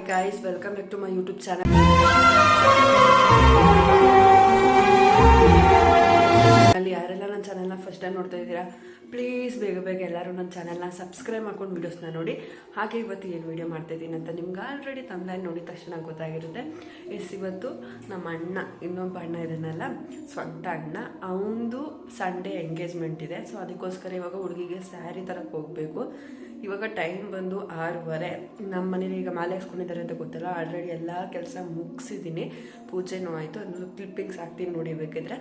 Hi guys welcome back to my YouTube channel ಅಲ್ಲಿ ಯಾರೆಲ್ಲ ನನ್ನ ಚಾನಲ್ನ ಫಸ್ಟ್ ಟೈಮ್ ನೋಡ್ತಾ ಇದ್ದೀರಾ ಪ್ಲೀಸ್ ಬೇಗ ಬೇಗ ಎಲ್ಲರೂ ನನ್ನ ಚಾನಲ್ನ ಸಬ್ಸ್ಕ್ರೈಬ್ ಮಾಡ್ಕೊಂಡು ವೀಡಿಯೋಸ್ನ ನೋಡಿ. ಹಾಗೆ ಇವತ್ತು ಏನು ವೀಡಿಯೋ ಮಾಡ್ತಾ ಇದ್ದೀನಿ ಅಂತ ನಿಮ್ಗೆ ಆಲ್ರೆಡಿ ತಂದೆ ನೋಡಿದ ತಕ್ಷಣ ಗೊತ್ತಾಗಿರುತ್ತೆ. ಎಸ್, ಇವತ್ತು ನಮ್ಮ ಅಣ್ಣ, ಇನ್ನೊಬ್ಬ ಅಣ್ಣ ಇದನ್ನೆಲ್ಲ ಸ್ವಂತ ಅಣ್ಣ. ಅವನದು ಸಂಡೇ ಎಂಗೇಜ್ಮೆಂಟ್ ಇದೆ. ಸೊ ಅದಕ್ಕೋಸ್ಕರ ಇವಾಗ ಹುಡುಗಿಗೆ ಸ್ಯಾರಿ ತರಕ್ಕೆ ಹೋಗಬೇಕು. ಇವಾಗ ಟೈಮ್ ಬಂದು ಆರೂವರೆ. ನಮ್ಮ ಮನೇಲಿ ಈಗ ಮಾಲೆ ಹಾಕ್ಸ್ಕೊಂಡಿದ್ದಾರೆ ಅಂತ ಗೊತ್ತಲ್ಲ ಆಲ್ರೆಡಿ ಎಲ್ಲ ಕೆಲಸ ಮುಗಿಸಿದ್ದೀನಿ. ಪೂಜೆನೂ ಆಯಿತು ಅದನ್ನು ಕ್ಲಿಪ್ಪಿಂಗ್ಸ್ ಹಾಕ್ತೀನಿ ನೋಡಿ ಬೇಕಿದ್ರೆ.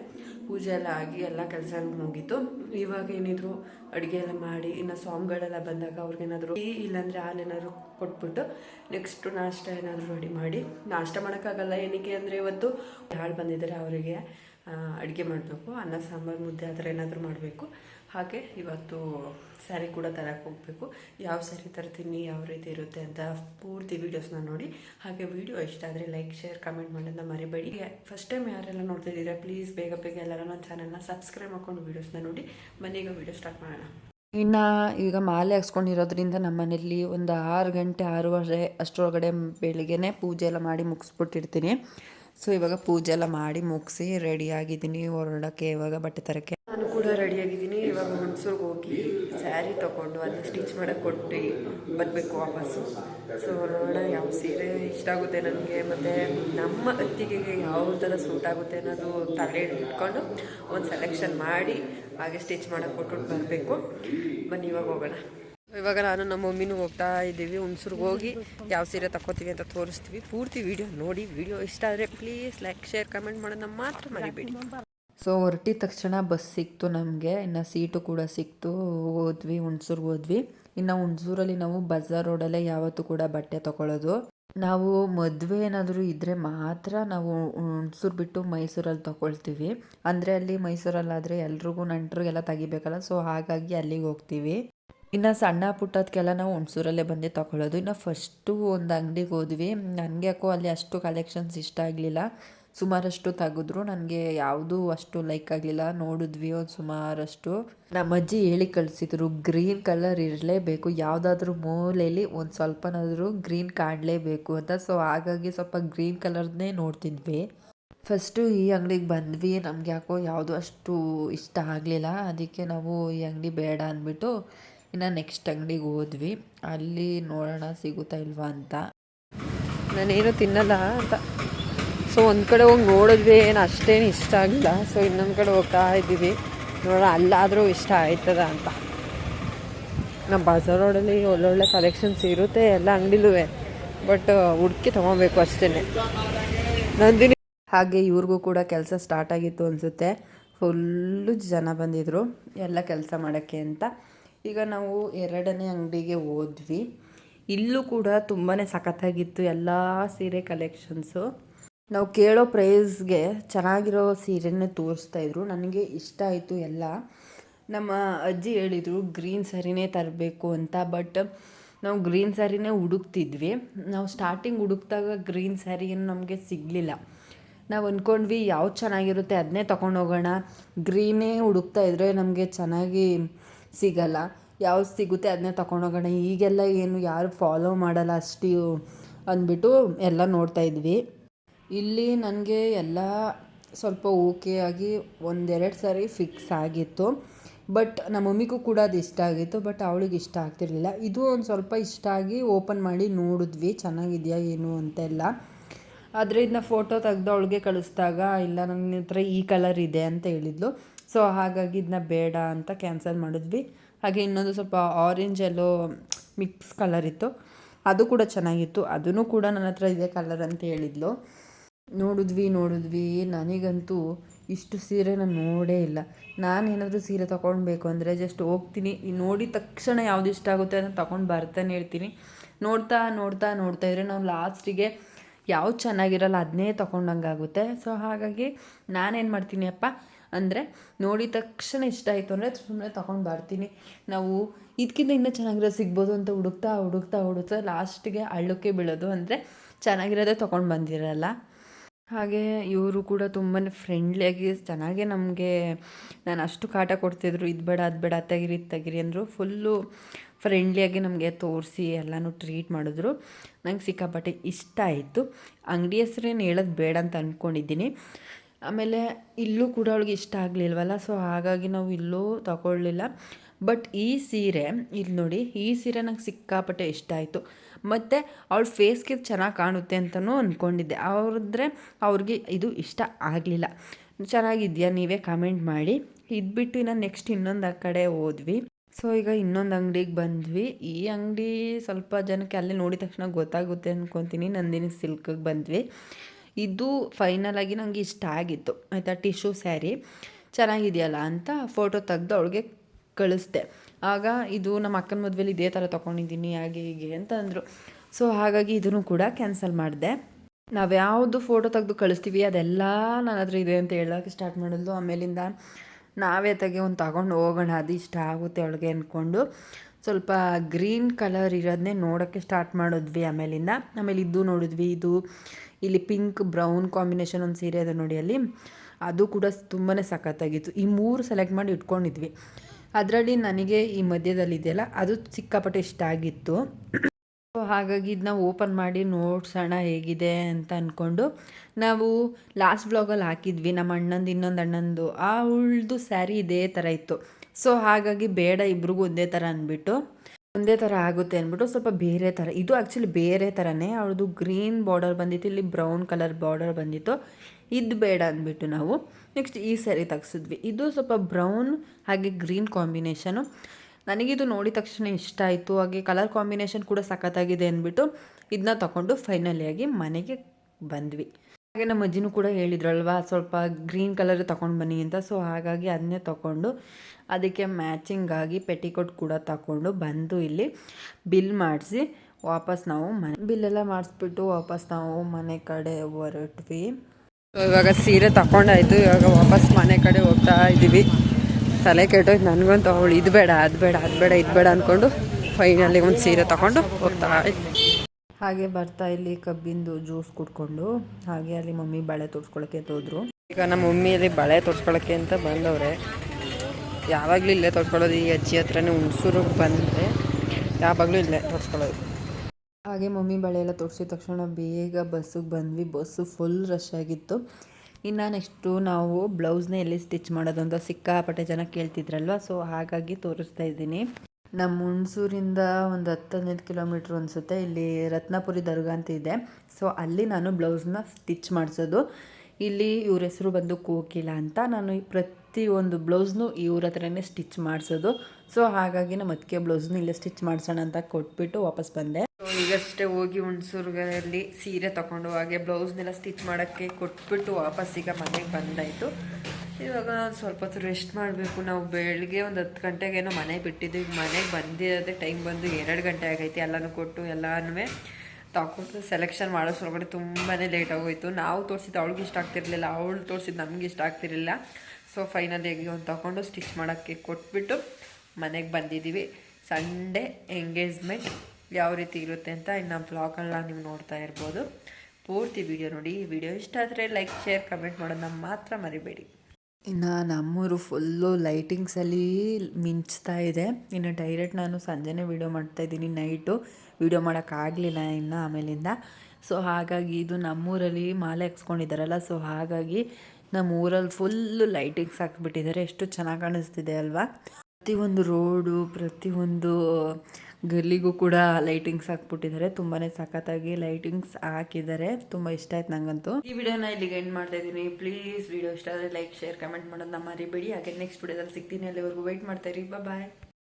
ಪೂಜೆ ಎಲ್ಲ ಆಗಿ ಎಲ್ಲ ಕೆಲಸ ಮುಗೀತು. ಇವಾಗ ಏನಿದ್ರು ಅಡುಗೆ ಎಲ್ಲ ಮಾಡಿ, ಇನ್ನು ಸಾಂಗ್ಗಳೆಲ್ಲ ಬಂದಾಗ ಅವ್ರಿಗೇನಾದರೂ ಟೀ ಇಲ್ಲಾಂದರೆ ಹಾಲೇನಾದ್ರು ಕೊಟ್ಬಿಟ್ಟು ನೆಕ್ಸ್ಟು ನಾಷ್ಟ ಏನಾದರೂ ರೆಡಿ ಮಾಡಿ. ನಾಷ್ಟ ಮಾಡೋಕ್ಕಾಗಲ್ಲ ಏನಕ್ಕೆ ಅಂದರೆ ಇವತ್ತು ಹಾಳು ಬಂದಿದ್ದಾರೆ ಅವರಿಗೆ. ಅಡುಗೆ ಮಾಡಬೇಕು, ಅನ್ನ, ಸಾಂಬಾರು, ಮುದ್ದೆ ಆ ಥರ ಏನಾದರೂ ಮಾಡಬೇಕು. ಹಾಗೆ ಇವತ್ತು ಸ್ಯಾರಿ ಕೂಡ ತರಕ್ಕೆ ಹೋಗಬೇಕು. ಯಾವ ಸ್ಯಾರಿ ತರ್ತೀನಿ, ಯಾವ ರೀತಿ ಇರುತ್ತೆ ಅಂತ ಪೂರ್ತಿ ವೀಡಿಯೋಸ್ನ ನೋಡಿ. ಹಾಗೆ ವೀಡಿಯೋ ಇಷ್ಟ ಆದರೆ ಲೈಕ್ ಶೇರ್ ಕಮೆಂಟ್ ಮಾಡೋದನ್ನ ಮರಿಬೇಡಿ. ಫಸ್ಟ್ ಟೈಮ್ ಯಾರೆಲ್ಲ ನೋಡ್ತಿದ್ದೀರಾ ಪ್ಲೀಸ್ ಬೇಗ ಬೇಗ ಎಲ್ಲರೂ ನನ್ನ ಚಾನಲ್ನ ಸಬ್ಸ್ಕ್ರೈಬ್ ಮಾಡ್ಕೊಂಡು ವೀಡಿಯೋಸ್ನ ನೋಡಿ. ಈಗ ವೀಡಿಯೋ ಸ್ಟಾರ್ಟ್ ಮಾಡೋಣ. ಇನ್ನು ಈಗ ಮಾಲೆ ಹಾಕ್ಸ್ಕೊಂಡಿರೋದ್ರಿಂದ ನಮ್ಮ ಮನೆಯಲ್ಲಿ ಒಂದು ಆರು ಗಂಟೆ, ಆರೂವರೆ ಅಷ್ಟರೊಳಗಡೆ ಬೆಳಿಗ್ಗೆ ಪೂಜೆ ಎಲ್ಲ ಮಾಡಿ ಮುಗಿಸ್ಬಿಟ್ಟಿರ್ತೀನಿ. ಸೊ ಇವಾಗ ಪೂಜೆ ಎಲ್ಲ ಮಾಡಿ ಮುಗಿಸಿ ರೆಡಿಯಾಗಿದ್ದೀನಿ ಹೊರಡೋಕ್ಕೆ ಇವಾಗ ಬಟ್ಟೆ ತರಕ್ಕೆ ನಾನು ಕೂಡ ರೆಡಿಯಾಗಿದ್ದೀನಿ ಇವಾಗ ಹುಣಸೂರ್ಗೆ ಹೋಗಿ ಸ್ಯಾರಿ ತೊಗೊಂಡು ಅದನ್ನ ಸ್ಟಿಚ್ ಮಾಡೋಕ್ಕೆ ಕೊಟ್ಟು ಬರಬೇಕು ವಾಪಸ್ಸು ಸೊ ನೋಡೋಣ ಯಾವ ಸೀರೆ ಇಷ್ಟ ಆಗುತ್ತೆ ನನಗೆ. ಮತ್ತು ನಮ್ಮ ಅತ್ತಿಗೆಗೆ ಯಾವ ಥರ ಸೂಟ್ ಆಗುತ್ತೆ ಅನ್ನೋದು ತಲೆ ಇಟ್ಕೊಂಡು ಒಂದು ಸೆಲೆಕ್ಷನ್ ಮಾಡಿ ಹಾಗೆ ಸ್ಟಿಚ್ ಮಾಡಕ್ಕೆ ಕೊಟ್ಟು ಬರಬೇಕು. ಬನ್ನಿ, ಇವಾಗ ಹೋಗೋಣ. ಇವಾಗ ನಾನು ನಮ್ಮ ಮಮ್ಮಿನೂ ಹೋಗ್ತಾ ಇದ್ದೀವಿ, ಹುಣಸೂರ್ಗೆ ಹೋಗಿ ಯಾವ ಸೀರೆ ತಗೋತೀವಿ ಅಂತ ತೋರಿಸ್ತೀವಿ. ಪೂರ್ತಿ ವಿಡಿಯೋ ನೋಡಿ ವಿಡಿಯೋ ಇಷ್ಟ ಆದರೆ ಪ್ಲೀಸ್ ಲೈಕ್ ಶೇರ್ ಕಮೆಂಟ್ ಮಾಡೋದನ್ನ ಮಾತ್ರ ಮರಿಬೇಡಿ. ಸೊ ಹೊರಟಿದ ತಕ್ಷಣ ಬಸ್ ಸಿಕ್ತು ನಮಗೆ, ಇನ್ನು ಸೀಟು ಕೂಡ ಸಿಕ್ತು, ಹೋದ್ವಿ, ಹುಣಸೂರ್ಗೆ ಹೋದ್ವಿ. ಇನ್ನು ಹುಣ್ಸೂರಲ್ಲಿ ನಾವು ಬಜಾರ್ ರೋಡಲ್ಲೇ ಯಾವತ್ತೂ ಕೂಡ ಬಟ್ಟೆ ತಗೊಳ್ಳೋದು ನಾವು ಮದುವೆ ಏನಾದರೂ ಇದ್ದರೆ ಮಾತ್ರ ನಾವು ಹುಣ್ಸೂರು ಬಿಟ್ಟು ಮೈಸೂರಲ್ಲಿ ತಗೊಳ್ತೀವಿ ಅಂದರೆ ಅಲ್ಲಿ ಮೈಸೂರಲ್ಲಾದರೆ ಎಲ್ರಿಗೂ, ನೆಂಟ್ರಿಗೆಲ್ಲ ತೆಗಿಬೇಕಲ್ಲ ಸೊ ಹಾಗಾಗಿ ಅಲ್ಲಿಗೆ ಹೋಗ್ತೀವಿ. ಇನ್ನು ಸಣ್ಣ ಪುಟ್ಟದಕ್ಕೆಲ್ಲ ನಾವು ಹುಣ್ಸೂರಲ್ಲೇ ಬಂದು ತಗೊಳ್ಳೋದು ಇನ್ನು ಫಸ್ಟು ಒಂದು ಅಂಗಡಿಗೆ ಹೋದ್ವಿ. ನನಗೆ ಯಾಕೋ ಅಲ್ಲಿ ಅಷ್ಟು ಕಲೆಕ್ಷನ್ಸ್ ಇಷ್ಟ ಆಗಲಿಲ್ಲ. ಸುಮಾರಷ್ಟು ತೆಗೆದ್ರು. ನನಗೆ ಯಾವುದೂ ಅಷ್ಟು ಲೈಕ್ ಆಗಲಿಲ್ಲ. ನೋಡಿದ್ವಿ ಒಂದು ಸುಮಾರಷ್ಟು. ನಮ್ಮ ಅಜ್ಜಿ ಹೇಳಿ ಕಳಿಸಿದ್ರು ಗ್ರೀನ್ ಕಲರ್ ಇರಲೇಬೇಕು. ಯಾವುದಾದ್ರೂ ಮೂಲೆಯಲ್ಲಿ ಒಂದು ಸ್ವಲ್ಪನಾದರೂ ಗ್ರೀನ್ ಕಾಣಲೇಬೇಕು ಅಂತ. ಸೊ ಹಾಗಾಗಿ ಸ್ವಲ್ಪ ಗ್ರೀನ್ ಕಲರ್ನೇ ನೋಡ್ತಿದ್ವಿ. ಫಸ್ಟು ಈ ಅಂಗಡಿಗೆ ಬಂದ್ವಿ. ನಮ್ಗೆ ಯಾಕೋ ಯಾವುದು ಅಷ್ಟು ಇಷ್ಟ ಆಗಲಿಲ್ಲ. ಅದಕ್ಕೆ ನಾವು ಈ ಅಂಗಡಿ ಬೇಡ ಅಂದ್ಬಿಟ್ಟು ಇನ್ನು ನೆಕ್ಸ್ಟ್ ಅಂಗಡಿಗೆ ಹೋದ್ವಿ. ಅಲ್ಲಿ ನೋಡೋಣ ಸಿಗುತ್ತಾ ಇಲ್ವಾ ಅಂತ. ನಾನೇನು ತಿನ್ನಲ್ಲ ಅಂತ. ಸೊ ಒಂದು ಕಡೆ ಹೋಗಿ ನೋಡಿದ್ವಿ ಏನು ಅಷ್ಟೇನು ಇಷ್ಟ ಆಗಿಲ್ಲ. ಸೊ ಇನ್ನೊಂದು ಕಡೆ ಹೋಗ್ತಾ ಇದ್ದೀವಿ. ನೋಡೋಣ ಅಲ್ಲಾದರೂ ಇಷ್ಟ ಆಯ್ತದ ಅಂತ. ನಮ್ಮ ಬಾಜಾರ್ ರೋಡಲ್ಲಿ ಒಳ್ಳೊಳ್ಳೆ ಕಲೆಕ್ಷನ್ಸ್ ಇರುತ್ತೆ ಎಲ್ಲ ಅಂಗಡಿಲೂ ಬಟ್ ಹುಡುಕಿ ತೊಗೊಬೇಕು ಅಷ್ಟೇ ನಂದಿನಿ ಹಾಗೆ ಇವ್ರಿಗೂ ಕೂಡ ಕೆಲಸ ಸ್ಟಾರ್ಟ್ ಆಗಿತ್ತು ಅನಿಸುತ್ತೆ. ಫುಲ್ಲು ಜನ ಬಂದಿದ್ದರು ಎಲ್ಲ ಕೆಲಸ ಮಾಡೋಕ್ಕೆ ಅಂತ. ಈಗ ನಾವು ಎರಡನೇ ಅಂಗಡಿಗೆ ಹೋದ್ವಿ. ಇಲ್ಲೂ ಕೂಡ ತುಂಬಾ ಸಖತ್ತಾಗಿತ್ತು ಎಲ್ಲ ಸೀರೆ ಕಲೆಕ್ಷನ್ಸು ನಾವು ಕೇಳೋ ಪ್ರೈಸ್ಗೆ ಚೆನ್ನಾಗಿರೋ ಸೀರೆನೇ ತೋರಿಸ್ತಾ ಇದ್ರು. ನನಗೆ ಇಷ್ಟ ಆಯಿತು ಎಲ್ಲ. ನಮ್ಮ ಅಜ್ಜಿ ಹೇಳಿದರು, ಗ್ರೀನ್ ಸ್ಯಾರಿನೇ ತರಬೇಕು ಅಂತ. ಬಟ್ ನಾವು ಗ್ರೀನ್ ಸ್ಯಾರಿನೇ ಹುಡುಕ್ತಿದ್ವಿ. ನಾವು ಸ್ಟಾರ್ಟಿಂಗ್ ಹುಡುಕ್ದಾಗ ಗ್ರೀನ್ ಸ್ಯಾರಿ ಏನು ನಮಗೆ ಸಿಗಲಿಲ್ಲ. ನಾವು ಅಂದ್ಕೊಂಡ್ವಿ ಯಾವ್ದು ಚೆನ್ನಾಗಿರುತ್ತೆ ಅದನ್ನೇ ತೊಗೊಂಡೋಗೋಣ ಗ್ರೀನೇ ಹುಡುಕ್ತಾ ಇದ್ದರೆ ನಮಗೆ ಚೆನ್ನಾಗಿ ಸಿಗಲ್ಲ. ಯಾವ್ದು ಸಿಗುತ್ತೆ ಅದನ್ನೇ ತೊಗೊಂಡೋಗೋಣ ಈಗೆಲ್ಲ ಏನು ಯಾರು ಫಾಲೋ ಮಾಡಲ್ಲ ಅಷ್ಟು ಅಂದ್ಬಿಟ್ಟು ಎಲ್ಲ ನೋಡ್ತಾ ಇದ್ವಿ. ಇಲ್ಲಿ ನನಗೆ ಎಲ್ಲ ಸ್ವಲ್ಪ ಓಕೆ ಆಗಿ ಒಂದೆರಡು ಸಾರಿ ಫಿಕ್ಸ್ ಆಗಿತ್ತು. ಬಟ್ ನಮ್ಮ ಮಮ್ಮಿಗೂ ಕೂಡ ಅದು ಇಷ್ಟ ಆಗಿತ್ತು. ಬಟ್ ಅವಳಿಗೆ ಇಷ್ಟ ಆಗ್ತಿರಲಿಲ್ಲ. ಇದು ಒಂದು ಸ್ವಲ್ಪ ಇಷ್ಟ ಆಗಿ ಓಪನ್ ಮಾಡಿ ನೋಡಿದ್ವಿ. ಚೆನ್ನಾಗಿದೆಯಾ ಏನು ಅಂತೆಲ್ಲ. ಆದರೆ ಇದನ್ನ ಫೋಟೋ ತೆಗೆದು ಅವಳಿಗೆ ಕಳಿಸ್ದಾಗ, ಇಲ್ಲ ನನ್ನ ಹತ್ರ ಈ ಕಲರ್ ಇದೆ ಅಂತ ಹೇಳಿದ್ಲು. ಸೊ ಹಾಗಾಗಿ ಇದನ್ನ ಬೇಡ ಅಂತ ಕ್ಯಾನ್ಸಲ್ ಮಾಡಿದ್ವಿ. ಹಾಗೆ ಇನ್ನೊಂದು ಸ್ವಲ್ಪ ಆರೆಂಜ್ ಎಲ್ಲೋ ಮಿಕ್ಸ್ ಕಲರ್ ಇತ್ತು. ಅದು ಕೂಡ ಚೆನ್ನಾಗಿತ್ತು. ಅದೂ ಕೂಡ ನನ್ನ ಹತ್ರ ಇದೇ ಕಲರ್ ಅಂತ ಹೇಳಿದ್ಲು. ನೋಡಿದ್ವಿ ನೋಡಿದ್ವಿ. ನನಗಂತೂ ಇಷ್ಟು ಸೀರೆ ನಾನು ನೋಡೇ ಇಲ್ಲ. ನಾನೇನಾದರೂ ಸೀರೆ ತೊಗೊಳ್ಬೇಕು ಅಂದರೆ ಜಸ್ಟ್ ಹೋಗ್ತೀನಿ. ನೋಡಿದ ತಕ್ಷಣ ಯಾವ್ದು ಇಷ್ಟ ಆಗುತ್ತೆ ಅದನ್ನು ತೊಗೊಂಡು ಬರ್ತಾನೆ ಇರ್ತೀನಿ. ನೋಡ್ತಾ ನೋಡ್ತಾ ನೋಡ್ತಾ ಇದ್ರೆ ನಾವು ಲಾಸ್ಟಿಗೆ ಯಾವ್ದು ಚೆನ್ನಾಗಿರಲ್ಲ ಅದನ್ನೇ ತೊಗೊಂಡಂಗಾಗುತ್ತೆ ಸೊ ಹಾಗಾಗಿ ನಾನೇನು ಮಾಡ್ತೀನಿ ಅಪ್ಪ, ಅಂದರೆ ನೋಡಿದ ತಕ್ಷಣ ಇಷ್ಟ ಆಯಿತು ಅಂದರೆ ಸುಮ್ಮನೆ ತೊಗೊಂಡು ಬರ್ತೀನಿ. ನಾವು ಇದಕ್ಕಿಂತ ಇನ್ನೂ ಚೆನ್ನಾಗಿರೋ ಸಿಗ್ಬೋದು ಅಂತ ಹುಡುಕ್ತಾ ಹುಡುಕ್ತಾ ಹುಡುಕ್ತಾ ಲಾಸ್ಟಿಗೆ ಹಳ್ಳಕ್ಕೆ ಬೀಳೋದು ಅಂದರೆ ಚೆನ್ನಾಗಿರೋದೇ ತೊಗೊಂಡು ಬಂದಿರಲ್ಲ. ಹಾಗೆ ಇವರು ಕೂಡ ತುಂಬಾ ಫ್ರೆಂಡ್ಲಿಯಾಗಿ ಚೆನ್ನಾಗೇ ನಮಗೆ ನಾನು ಅಷ್ಟು ಕಾಟ ಕೊಡ್ತಿದ್ರು, ಇದು ಬೇಡ, ಅದು ಬೇಡ ಅದು ತೆಗಿರಿ, ಇದು ತೆಗಿರಿ ಅಂದರು ಫುಲ್ಲು ಫ್ರೆಂಡ್ಲಿಯಾಗಿ ನಮಗೆ ತೋರಿಸಿ ಎಲ್ಲನೂ ಟ್ರೀಟ್ ಮಾಡಿದ್ರು. ನಂಗೆ ಸಿಕ್ಕಾಪಟ್ಟೆ ಇಷ್ಟ ಆಯಿತು. ಅಂಗಡಿ ಹೆಸ್ರೇನು ಹೇಳೋದು ಬೇಡ ಅಂತ ಅಂದ್ಕೊಂಡಿದ್ದೀನಿ ಆಮೇಲೆ ಇಲ್ಲೂ ಕೂಡ ಅವಳಿಗೆ ಇಷ್ಟ ಆಗಲಿಲ್ವಲ್ಲ ಸೊ ಹಾಗಾಗಿ ನಾವು ಇಲ್ಲೂ ತಗೊಳ್ಳಿಲ್ಲ. ಬಟ್ ಈ ಸೀರೆ ಇಲ್ಲಿ ನೋಡಿ, ಈ ಸೀರೆ ನಂಗೆ ಸಿಕ್ಕಾಪಟ್ಟೆ ಇಷ್ಟ ಆಯಿತು. ಮತ್ತು ಅವಳ ಫೇಸ್ಗೆ ಚೆನ್ನಾಗಿ ಕಾಣುತ್ತೆ ಅಂತಲೂ ಅಂದ್ಕೊಂಡಿದ್ದೆ ಅವ್ರದ್ರೆ ಅವ್ರಿಗೆ ಇದು ಇಷ್ಟ ಆಗಲಿಲ್ಲ. ಚೆನ್ನಾಗಿದೆಯಾ? ನೀವೇ ಕಮೆಂಟ್ ಮಾಡಿ. ಇದು ಬಿಟ್ಟು ಇನ್ನು ನೆಕ್ಸ್ಟ್ ಇನ್ನೊಂದು ಆ ಕಡೆ ಹೋದ್ವಿ. ಸೊ ಈಗ ಇನ್ನೊಂದು ಅಂಗಡಿಗೆ ಬಂದ್ವಿ. ಈ ಅಂಗಡಿ ಸ್ವಲ್ಪ ಜನಕ್ಕೆ ಅಲ್ಲಿ ನೋಡಿದ ತಕ್ಷಣ ಗೊತ್ತಾಗುತ್ತೆ ಅಂದ್ಕೊತೀನಿ ನಂದಿನಿ ಸಿಲ್ಕಿಗೆ ಬಂದ್ವಿ. ಇದು ಫೈನಲ್ ಆಗಿ ನನಗೆ ಇಷ್ಟ ಆಗಿತ್ತು. ಆಯಿತಾ? Tissue saree. ಚೆನ್ನಾಗಿದೆಯಲ್ಲ? ಅಂತ ಫೋಟೋ ತೆಗೆದು ಅವಳಿಗೆ ಕಳಿಸ್ದೆ. ಆಗ ಇದು ನಮ್ಮ ಅಕ್ಕನ ಮದುವೆಲಿ ಇದೇ ಥರ ತೊಗೊಂಡಿದ್ದೀನಿ, ಹಾಗೆ ಹೀಗೆ ಅಂತ ಅಂದರು. ಸೊ ಹಾಗಾಗಿ ಇದನ್ನು ಕೂಡ ಕ್ಯಾನ್ಸಲ್ ಮಾಡಿದೆ. ನಾವು ಯಾವುದು ಫೋಟೋ ತೆಗೆದು ಕಳಿಸ್ತೀವಿ, ಅದೆಲ್ಲ ನನ್ನ ಹತ್ರ ಇದೆ ಅಂತ ಹೇಳೋಕ್ಕೆ ಸ್ಟಾರ್ಟ್ ಮಾಡಿದ್ಲು. ಆಮೇಲಿಂದ ನಾವೇ ತೆಗೆ ಒಂದು ತಗೊಂಡು ಹೋಗೋಣ, ಅದು ಇಷ್ಟ ಆಗುತ್ತೆ ಅವಳಿಗೆ ಅಂದ್ಕೊಂಡು ಸ್ವಲ್ಪ ಗ್ರೀನ್ ಕಲರ್ ಇರೋದನ್ನೇ ನೋಡೋಕ್ಕೆ ಸ್ಟಾರ್ಟ್ ಮಾಡಿದ್ವಿ ಆಮೇಲಿಂದ. ಆಮೇಲೆ ಇದು ನೋಡಿದ್ವಿ, ಇದು ಇಲ್ಲಿ ಪಿಂಕ್ ಬ್ರೌನ್ ಕಾಂಬಿನೇಷನ್ ಒಂದು ಸೀರೆ ಇದೆ ನೋಡಿ ಅಲ್ಲಿ. ಅದು ಕೂಡ ತುಂಬಾ ಸಖತ್ತಾಗಿತ್ತು. ಈ ಮೂರು ಸೆಲೆಕ್ಟ್ ಮಾಡಿ ಇಟ್ಕೊಂಡಿದ್ವಿ. ಅದರಲ್ಲಿ ನನಗೆ ಈ ಮಧ್ಯದಲ್ಲಿ ಇದೆಯಲ್ಲ, ಅದು ಸಿಕ್ಕಾಪಟ್ಟೆ ಇಷ್ಟ ಆಗಿತ್ತು. ಸೊ ಹಾಗಾಗಿ ಇದನ್ನ ಓಪನ್ ಮಾಡಿ ನೋಡ್ಸೋಣ ಹೇಗಿದೆ ಅಂತ ಅಂದ್ಕೊಂಡು ನಾವು ಲಾಸ್ಟ್ ಬ್ಲಾಗಲ್ಲಿ ಹಾಕಿದ್ವಿ, ನಮ್ಮ ಅಣ್ಣಂದು ಇನ್ನೊಂದು ಅಣ್ಣಂದು. ಆ ಉಳ್ದು ಸ್ಯಾರಿ ಇದೇ ಥರ ಇತ್ತು. ಸೊ ಹಾಗಾಗಿ ಬೇಡ, ಇಬ್ರಿಗೂ ಒಂದೇ ಥರ ಅಂದ್ಬಿಟ್ಟು, ಒಂದೇ ಥರ ಆಗುತ್ತೆ ಅಂದ್ಬಿಟ್ಟು ಸ್ವಲ್ಪ ಬೇರೆ ಥರ ಇದು ಆ್ಯಕ್ಚುಲಿ ಬೇರೆ ಥರನೇ ಅವ್ರದ್ದು ಗ್ರೀನ್ ಬಾರ್ಡರ್ ಬಂದಿತ್ತು, ಇಲ್ಲಿ ಬ್ರೌನ್ ಕಲರ್ ಬಾರ್ಡರ್ ಬಂದಿತ್ತು. ಇದು ಬೇಡ ಅಂದ್ಬಿಟ್ಟು ನಾವು ನೆಕ್ಸ್ಟ್ ಈ ಸ್ಯಾರಿ ತೆಗ್ಸಿದ್ವಿ. ಇದು ಸ್ವಲ್ಪ ಬ್ರೌನ್, ಹಾಗೆ ಗ್ರೀನ್ ಕಾಂಬಿನೇಷನು. ನನಗಿದು ನೋಡಿದ ತಕ್ಷಣ ಇಷ್ಟ ಆಯಿತು. ಹಾಗೆ ಕಲರ್ ಕಾಂಬಿನೇಷನ್ ಕೂಡ ಸಖತ್ತಾಗಿದೆ ಅಂದ್ಬಿಟ್ಟು ಇದನ್ನ ತಗೊಂಡು ಫೈನಲಿಯಾಗಿ ಮನೆಗೆ ಬಂದ್ವಿ. ಹಾಗೆ ನಮ್ಮ ಅಜ್ಜಿನೂ ಕೂಡ ಹೇಳಿದ್ರಲ್ವಾ, ಸ್ವಲ್ಪ ಗ್ರೀನ್ ಕಲರ್ ತಗೊಂಡು ಬನ್ನಿ ಅಂತ. ಸೊ ಹಾಗಾಗಿ ಅದನ್ನೇ ತಗೊಂಡು ಅದಕ್ಕೆ ಮ್ಯಾಚಿಂಗ್ ಆಗಿ ಪೆಟಿಕೋಟ್ ಕೂಡ ತಗೊಂಡು ಬಂದು ಇಲ್ಲಿ ಬಿಲ್ ಮಾಡಿಸಿ ವಾಪಸ್ ನಾವು ಮನೆ ಬಿಲ್ಲೆಲ್ಲ ಮಾಡಿಸ್ಬಿಟ್ಟು ವಾಪಸ್ ನಾವು ಮನೆ ಕಡೆ ಹೊರಟ್ವಿ. ಸೊ ಇವಾಗ ಸೀರೆ ತಕೊಂಡಾಯ್ತು ಇವಾಗ ವಾಪಸ್ ಮನೆ ಕಡೆ ಹೋಗ್ತಾ ಇದ್ದೀವಿ ತಲೆ ಕೆಟ್ಟೋಯ್ತು ನನಗಂತೂ ಅವಳು ಇದು ಬೇಡ ಅದು ಬೇಡ ಅದು ಬೇಡ ಇದು ಬೇಡ ಅಂದ್ಕೊಂಡು ಫೈನಲಿ ಒಂದು ಸೀರೆ ತಗೊಂಡು ಹೋಗ್ತಾ ಇದ್ವಿ. ಹಾಗೆ ಬರ್ತಾ ಇಲ್ಲಿ ಕಬ್ಬಿಂದು ಜ್ಯೂಸ್ ಕುಡ್ಕೊಂಡು ಹಾಗೆ ಅಲ್ಲಿ ಮಮ್ಮಿ ಬಳೆ ತೋರಿಸ್ಕೊಳಕ್ಕೆ ಹೋದ್ರು. ಈಗ ನಮ್ಮ ಮಮ್ಮಿಯಲ್ಲಿ ಬಳೆ ತೋರಿಸ್ಕೊಳಕ್ಕೆ ಅಂತ ಬಂದವ್ರೆ. ಯಾವಾಗಲೂ ಇಲ್ಲೇ ತೋರಿಸ್ಕೊಳ್ಳೋದು. ಈ ಅಜ್ಜಿ ಹತ್ರನೇ ಹುಣ್ಸೂರು ಬಂದರೆ ಯಾವಾಗಲೂ ಇಲ್ಲೇ ತೋರಿಸ್ಕೊಳ್ಳೋದು. ಹಾಗೆ ಮಮ್ಮಿ ಬಳೆ ಎಲ್ಲ ತೋರಿಸಿದ ತಕ್ಷಣ ಬೇಗ ಬಸ್ಸಿಗೆ ಬಂದ್ವಿ. ಬಸ್ಸು ಫುಲ್ ರಶ್ ಆಗಿತ್ತು. ಇನ್ನು ನೆಕ್ಸ್ಟು ನಾವು ಬ್ಲೌಸ್ನ ಎಲ್ಲಿ ಸ್ಟಿಚ್ ಮಾಡೋದು ಅಂತ ಸಿಕ್ಕಾಪಟ್ಟೆ ಜನ ಕೇಳ್ತಿದ್ರಲ್ವ? ಸೊ ಹಾಗಾಗಿ ತೋರಿಸ್ತಾ ಇದ್ದೀನಿ. ನಮ್ಮ ಹುಣಸೂರಿಂದ ಒಂದು ಹತ್ತು, ಹದಿನೈದು ಕಿಲೋಮೀಟ್ರ್ ಅನಿಸುತ್ತೆ. ಇಲ್ಲಿ ರತ್ನಪುರಿ ದರ್ಗಾ ಅಂತ ಇದೆ. ಸೊ ಅಲ್ಲಿ ನಾನು ಬ್ಲೌಸ್ನ ಸ್ಟಿಚ್ ಮಾಡಿಸೋದು. ಇಲ್ಲಿ ಇವ್ರ ಹೆಸರು ಬಂದು ಕೋಕಿಲ ಅಂತ. ನಾನು ಈ ಪ್ರತಿಯೊಂದು ಬ್ಲೌಸ್ನು ಇವ್ರ ಹತ್ರನೇ ಸ್ಟಿಚ್ ಮಾಡಿಸೋದು. ಸೊ ಹಾಗಾಗಿ ನಮ್ಮ ಅದಕ್ಕೆ ಬ್ಲೌಸ್ನು ಇಲ್ಲೇ ಸ್ಟಿಚ್ ಮಾಡಿಸೋಣ ಅಂತ ಕೊಟ್ಬಿಟ್ಟು ವಾಪಸ್ ಬಂದೆ. ಈಗಷ್ಟೇ ಹೋಗಿ ಹುಣಸೂರ್ಗಲ್ಲಿ ಸೀರೆ ತಗೊಂಡು ಹಾಗೆ ಬ್ಲೌಸ್ನೆಲ್ಲ ಸ್ಟಿಚ್ ಮಾಡೋಕ್ಕೆ ಕೊಟ್ಬಿಟ್ಟು ವಾಪಸ್ ಈಗ ಮನೆಗೆ ಬಂದಾಯಿತು. ಇವಾಗ ನಾನು ಸ್ವಲ್ಪ ಹೊತ್ತು ರೆಸ್ಟ್ ಮಾಡಬೇಕು. ನಾವು ಬೆಳಗ್ಗೆ ಒಂದು ಹತ್ತು ಗಂಟೆಗೇನೋ ಮನೆ ಬಿಟ್ಟಿದ್ದು ಈಗ ಮನೆಗೆ ಬಂದಿರೋದೇ ಟೈಮ್ ಬಂದು ಎರಡು ಗಂಟೆ ಆಗೈತಿ. ಎಲ್ಲನೂ ಕೊಟ್ಟು ಎಲ್ಲನೂ ತಗೊಂಡು ಸೆಲೆಕ್ಷನ್ ಮಾಡೋಷ್ಟ್ರೊಳಗಡೆ ತುಂಬಾ ಲೇಟ್ ಆಗೋಯ್ತು. ನಾವು ತೋರಿಸಿದ್ದು ಅವಳಿಗೆ ಇಷ್ಟ ಆಗ್ತಿರಲಿಲ್ಲ. ಅವಳು ತೋರಿಸಿದ್ದು ನಮ್ಗೆ ಇಷ್ಟ ಆಗ್ತಿರಲಿಲ್ಲ. ಸೊ ಫೈನಲಿ ಒಂದು ತಗೊಂಡು ಸ್ಟಿಚ್ ಮಾಡೋಕ್ಕೆ ಕೊಟ್ಬಿಟ್ಟು ಮನೆಗೆ ಬಂದಿದ್ದೀವಿ. ಸಂಡೇ ಎಂಗೇಜ್ಮೆಂಟ್ ಯಾವ ರೀತಿ ಇರುತ್ತೆ ಅಂತ ಇನ್ನು ಬ್ಲಾಗಲ್ಲ ನೀವು ನೋಡ್ತಾ ಇರ್ಬೋದು. ಪೂರ್ತಿ ವಿಡಿಯೋ ನೋಡಿ. ವಿಡಿಯೋ ಇಷ್ಟ ಆದರೆ ಲೈಕ್ ಶೇರ್ ಕಮೆಂಟ್ ಮಾಡೋದನ್ನ ಮಾತ್ರ ಮರಿಬೇಡಿ. ಇನ್ನು ನಮ್ಮೂರು ಫುಲ್ಲು ಲೈಟಿಂಗ್ಸಲ್ಲಿ ಮಿಂಚ್ತಾ ಇದೆ. ಇನ್ನು ಡೈರೆಕ್ಟ್ ನಾನು ಸಂಜೆನೇ ವೀಡಿಯೋ ಮಾಡ್ತಾಯಿದ್ದೀನಿ ನೈಟು ವೀಡಿಯೋ ಮಾಡೋಕ್ಕಾಗಲಿಲ್ಲ ಇನ್ನು ಆಮೇಲಿಂದ. ಸೊ ಹಾಗಾಗಿ ಇದು ನಮ್ಮೂರಲ್ಲಿ ಮಾಲೆ ಹಾಕ್ಸ್ಕೊಂಡಿದ್ದಾರಲ್ಲ ಸೊ ಹಾಗಾಗಿ ನಮ್ಮ ಊರಲ್ಲಿ ಫುಲ್ಲು ಲೈಟಿಂಗ್ಸ್ ಹಾಕ್ಬಿಟ್ಟಿದ್ದಾರೆ. ಎಷ್ಟು ಚೆನ್ನಾಗಿ ಕಾಣಿಸ್ತಿದೆ ಅಲ್ವಾ? ಪ್ರತಿಯೊಂದು ರೋಡು ಪ್ರತಿಯೊಂದು ಗಲ್ಲಿಗೂ ಕೂಡ ಲೈಟಿಂಗ್ಸ್ ಹಾಕ್ಬಿಟ್ಟಿದ್ದಾರೆ. ತುಂಬಾನೇ ಸಖತ್ತಾಗಿ ಲೈಟಿಂಗ್ಸ್ ಹಾಕಿದ್ದಾರೆ. ತುಂಬಾ ಇಷ್ಟ ಆಯ್ತು ನಂಗಂತೂ. ಈ ವಿಡಿಯೋನ ಇಲ್ಲಿಗೆ ಎಂಡ್ ಮಾಡ್ತಾ ಇದ್ದೀನಿ. ಪ್ಲೀಸ್ ವಿಡಿಯೋ ಇಷ್ಟ ಆದರೆ ಲೈಕ್ ಶೇರ್ ಕಮೆಂಟ್ ಮಾಡೋದನ್ನ ಮರಿಬೇಡಿ. ಹಾಗೆ ನೆಕ್ಸ್ಟ್ ವಿಡಿಯೋದಲ್ಲಿ ಸಿಗ್ತೀನಿ ಅಲ್ಲಿವರೆಗೂ. ವೆಯ್ಟ್ ಮಾಡ್ತಾ ಇರಿ. ಬಾಯ್